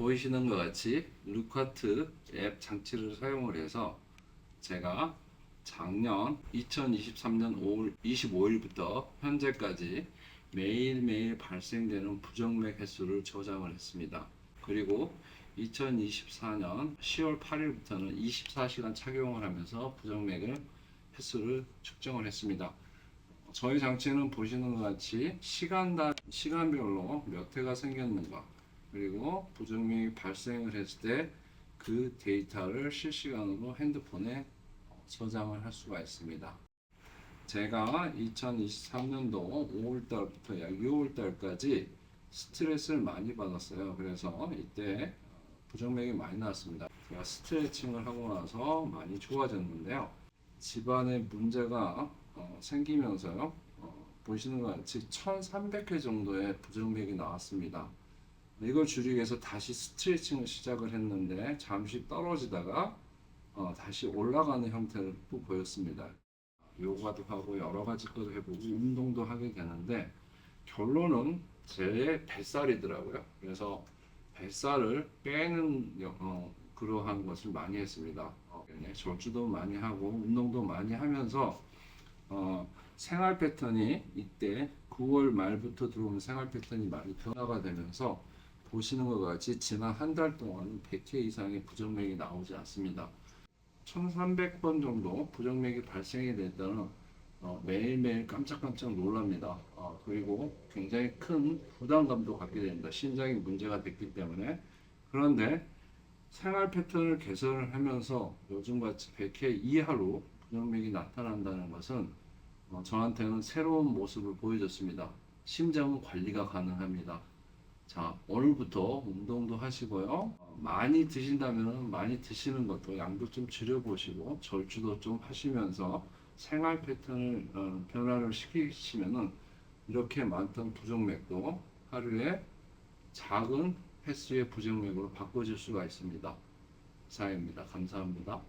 보이시는 것 같이 루카트 앱 장치를 사용을 해서 제가 작년 2023년 5월 25일부터 현재까지 매일매일 발생되는 부정맥 횟수를 저장을 했습니다. 그리고 2024년 10월 8일부터는 24시간 착용을 하면서 부정맥을 횟수를 측정을 했습니다. 저희 장치는 보시는 것 같이 시간당 시간별로 몇 회가 생겼는가 그리고 부정맥이 발생을 했을 때 그 데이터를 실시간으로 핸드폰에 저장을 할 수가 있습니다. 제가 2023년도 5월달부터 약 6월달까지 스트레스를 많이 받았어요. 그래서 이때 부정맥이 많이 나왔습니다. 제가 스트레칭을 하고 나서 많이 좋아졌는데요. 집안에 문제가 어, 생기면서요. 어, 보시는 것 같이 1300회 정도의 부정맥이 나왔습니다. 이걸 줄이기 위해서 다시 스트레칭을 시작을 했는데 잠시 떨어지다가 어, 다시 올라가는 형태를 또 보였습니다. 요가도 하고 여러 가지 것도 해보고 운동도 하게 되는데 결론은 제 뱃살이더라고요. 그래서 뱃살을 빼는 여- 어, 그러한 것을 많이 했습니다. 어, 네, 절주도 많이 하고 운동도 많이 하면서 어, 생활 패턴이 이때 9월 말부터 들어오는 생활 패턴이 많이 변화가 되면서 보시는 것 같이 지난 한 달 동안 100회 이상의 부정맥이 나오지 않습니다. 1300번 정도 부정맥이 발생이 됐다는 어, 매일매일 깜짝깜짝 놀랍니다. 어, 그리고 굉장히 큰 부담감도 갖게 됩니다. 심장이 문제가 됐기 때문에. 그런데 생활 패턴을 개선을 하면서 요즘같이 100회 이하로 부정맥이 나타난다는 것은 어, 저한테는 새로운 모습을 보여줬습니다. 심장은 관리가 가능합니다. 자, 오늘부터 운동도 하시고요. 어, 많이 드신다면 많이 드시는 것도 양도 좀 줄여보시고 절주도 좀 하시면서 생활 패턴을 어, 변화를 시키시면은 이렇게 많던 부정맥도 하루에 작은 횟수의 부정맥으로 바꿔줄 수가 있습니다. 이상입니다. 감사합니다.